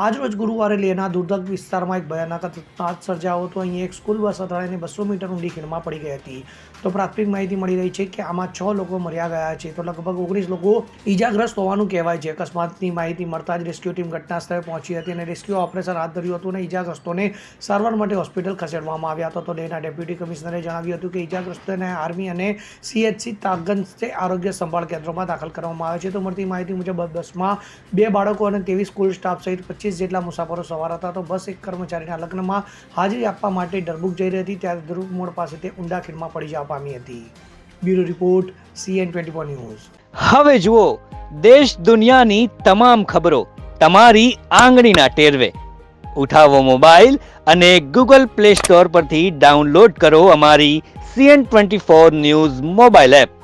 આજરોજ ગુરુવારે લેના દુર્દક વિસ્તારમાં એક ભયાનક અકસ્માત સર્જાયો હતો અહીં એક સ્કૂલ બસ અથડાઈને બસો મીટર ઊંડી ખીણમાં પડી ગઈ હતી. તો પ્રાથમિક માહિતી મળી રહી છે કે આમાં છ લોકો મર્યા ગયા છે. તો લગભગ ઓગણીસ લોકો ઈજાગ્રસ્ત હોવાનું કહેવાય છે. અકસ્માતની માહિતી મળતા જ રેસ્ક્યુ ટીમ ઘટના સ્થળે પહોંચી હતી અને રેસ્ક્યુ ઓપરેશન હાથ ધર્યું હતું અને ઈજાગ્રસ્તોને સારવાર માટે હોસ્પિટલ ખસેડવામાં આવ્યા હતા. તો લેના ડેપ્યુટી કમિશનરે જણાવ્યું હતું કે ઈજાગ્રસ્તોને આર્મી અને સીએચસી તાગંજ આરોગ્ય સંભાળ કેન્દ્રોમાં દાખલ કરવામાં આવે છે. તો મળતી માહિતી મુજબ બસમાં બે બાળકો અને તેવી સ્કૂલ સ્ટાફ સહિત પચીસ જેટલા મુસાફરો સવાર હતા તો બસ એક કર્મચારીના લગ્નમાં હાજરી આપવા માટે ડરબુક જઈ રહી હતી. ત્યારે ધ્રુવ મોડ પાસે તે ઊંડા ખીણમાં પડી જવા પામી હતી. Bureau report, CN twenty four news. હવે જુઓ, દેશ દુનિયાની તમામ ખબરો તમારી આંગળીના ટેરવે. ઉઠાવો મોબાઈલ અને ગૂગલ પ્લે સ્ટોર પરથી ડાઉનલોડ કરો અમારી CN twenty four news mobile app.